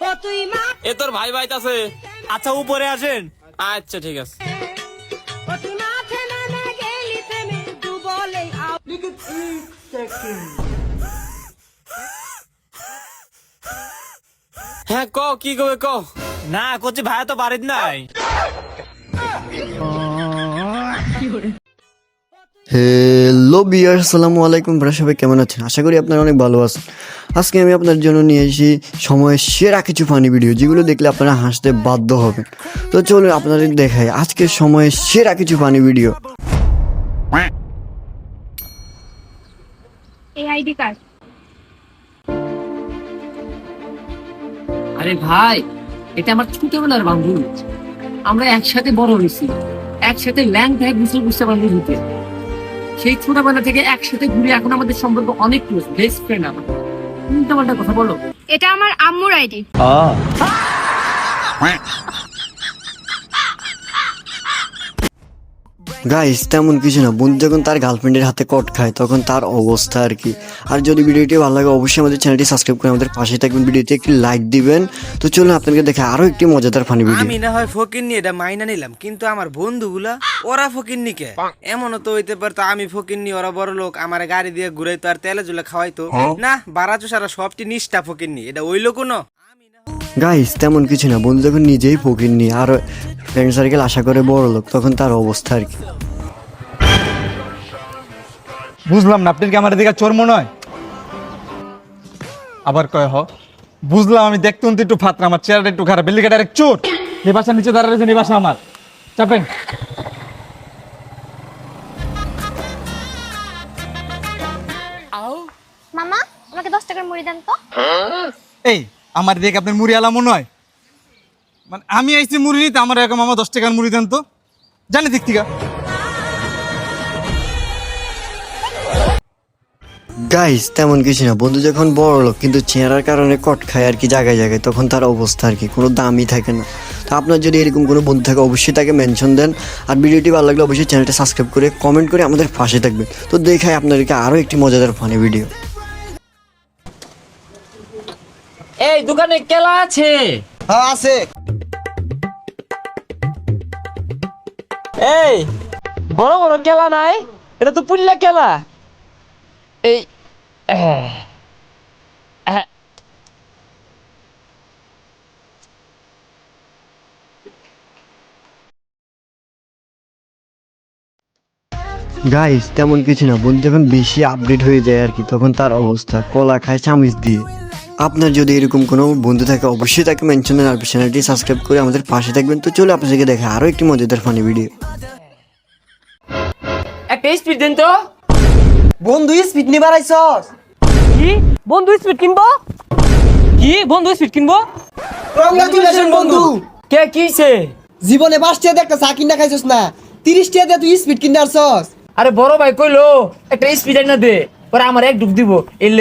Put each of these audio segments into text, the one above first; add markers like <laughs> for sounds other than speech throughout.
ও তুই মা এ তোর ভাই ভাই আছে আচ্ছা উপরে আসেন। আচ্ছা ঠিক আছে। ও তুই মাঠে গেলি হ্যাঁ ক কি কবে ক? না করছি ভাইয়া তো বাড়ির নাই। হ্যালো বিয়ার আসসালামু আলাইকুম আপনারা সবাই কেমন আছেন? আশা করি আপনারা অনেক ভালো আছেন। আজকে আমি আপনার জন্য নিয়ে এসেছি সময়ের সেরা কিছু ফানি ভিডিও যেগুলো দেখলে আপনারা হাসতে বাধ্য হবেন। তো চলুন আপনাদের দেখাই আজকের সময়ের সেরা কিছু ফানি ভিডিও এই আইডি কার্ড। আরে ভাই এটা আমার ছোটবেলার বান্ধবী। আমরা একসাথে বড় হয়েছি। একসাথে ল্যাং ভ্যাগ গুছল বান্ধবী হতে সেই ছোটবেলা থেকে একসাথে ঘুরে এখন আমাদের সম্পর্ক অনেক ক্লোজ বেস্ট ফ্রেন্ড আমার। তুমি পাল্টা কথা বলো। এটা আমার আম্মুর আইডি। <laughs> গাইস তেমন কিছু না। বন্ধু যখন তার গার্লফ্রেন্ডের হাতে কট খায় তখন তার অবস্থা আর কি। আর যদি ভিডিওটি ভালো লাগে অবশ্যই আমাদের চ্যানেলটি সাবস্ক্রাইব করে আমাদের পাশে থাকবেন। ভিডিওতে একটি লাইক দিবেন। তো চলুন আপনাদেরকে দেখে আরও একটি মজাদার ফানি ভিডিও আমি না হয় ফকিরনি এটা মাইনা নিলাম। কিন্তু আমার বন্ধুগুলা ওরা ফকিরনি কে এমনও তো হইতে পারতো আমি ফকিরনি ওরা বড় লোক। আমার গাড়ি দিয়ে ঘুরাইতো আর তেলে জুলে খাওয়াইতো। না বারাচু সারা সবটি নিষ্ঠা ফকিরনি এটা ওই লোক না গাইস তেমন কিছু না। বন্ধু যখন নিজেই ফকির নিয়ে আর ফ্রেন্ড সার্কেল আশা করে বড় লোক তখন তার অবস্থা আর কি। বুঝলাম না আপনার কি আমার দিকে চোর মনে হয় আবার কয় হ। বুঝলাম আমি দেখতে উনতে একটু ফাতরা আমার চেহারাটা একটু খারাপ। বিল্ডিং ডাইরেক্ট চোর নিবাসা নিচে দাঁড়া রয়েছে নিবাসা আমার। চাপেন। মামা আমাকে দশ টাকার মুড়ি দেন তো। এই আমার দিকে আপনার মুড়ি আলা মনে হয়? মানে আমি আইছি মুড়ি নিতে, আমার এরকম আমার দশ টাকার মুড়ি দেন তো। জানি দিক থেকে। গাইস তেমন কিছু না। বন্ধু যখন বড় লোক, কিন্তু চেহারার কারণে কট খায় আর কি জায়গায় জায়গায় তখন তার অবস্থা আর কি কোনো দামই থাকে না। তো আপনার যদি এরকম কোনো বন্ধু থাকে, অবশ্যই তাকে মেনশন দেন। আর ভিডিওটি ভালো লাগলে অবশ্যই চ্যানেলটা সাবস্ক্রাইব করে কমেন্ট করে আমাদের পাশে থাকবেন। তো দেখাই আপনাদেরকে আরও একটি মজাদার ফানি ভিডিও এই দোকানে কেলা আছে? হ্যাঁ আছে। এই বড় বড় খেলা নাই? এটা তো পুল্লা খেলা এই গাইস তেমন কিছু না। বন্ধু যখন বেশি আপডেট হয়ে যায় আর কি তখন তার অবস্থা। কলা খায় চামিচ দিয়ে। আপনার যদি এরকম কোনো বন্ধু থাকে অবশ্যই তাকে মেনশন দেন আর চ্যানেলটি সাবস্ক্রাইব করে আমাদের পাশে থাকবেন। তো চলো আপনাদেরকে দেখে আরও একটি মজাদার ফানি ভিডিও একটা স্পিড দেন তো। বন্ধু স্পিড নি বাড়াইছস কি? বন্ধু স্পিড কিনবো? কি? বন্ধু স্পিড কিনবো? কংগ্রাচুলেশন বন্ধু। কে কিছে জীবনে পাঁচ টাকা একটা চা কিনা খাইছস না? তিরিশ টাকা দিয়ে তুই স্পিড কিনে আসছস? আরে বড় ভাই কইলো একটা স্পিড না দে। পরে আমার এক ডুব দিব এর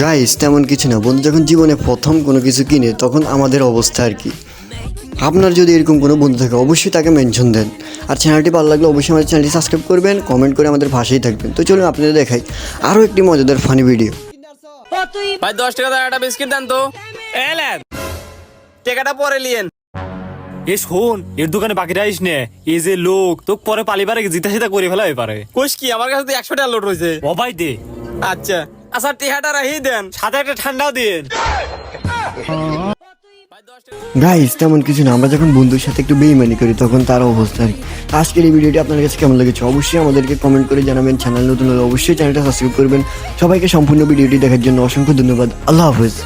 গাইস তেমন কিছু না। বন্ধু যখন জীবনে প্রথম কোনো কিছু কিনে তখন আমাদের অবস্থা আর কি। আপনার যদি এরকম কোনো বন্ধু থাকে অবশ্যই তাকে মেনশন দেন। আর চ্যানেলটি ভালো লাগলে অবশ্যই আমাদের চ্যানেলটি সাবস্ক্রাইব করবেন কমেন্ট করে আমাদের পাশেই থাকবেন। তো চলুন আপনাদের দেখাই আরও একটি মজাদার ফানি ভিডিও ভাই দশ টাকা দাও একটা বিস্কিট দেন তো। এলেন টাকাটা পরে লিয়েন এ শোন এর দোকানে বাকি রাইস নে। এই যে লোক তো পরে পালিবারে জিতা সিতা করে ফেলা পারে। কোষ কি আমার কাছে তো একশো টাকা লোড রয়েছে ও ভাই দে। আচ্ছা। আচ্ছা টিহাটা রাহি দেন। সাথে একটা ঠান্ডাও দিন। গাইস তেমন কিছু না আমরা যখন বন্ধুর সাথে একটু বেইমানি করি তখন তার অবস্থা। আর আজকের এই ভিডিওটি আপনার কাছে কেমন লেগেছে অবশ্যই আমাদেরকে কমেন্ট করে জানাবেন। চ্যানেল নতুন হলে অবশ্যই চ্যানেলটা সাবস্ক্রাইব করবেন। সবাইকে সম্পূর্ণ ভিডিওটি দেখার জন্য অসংখ্য ধন্যবাদ। আল্লাহ হাফেজ।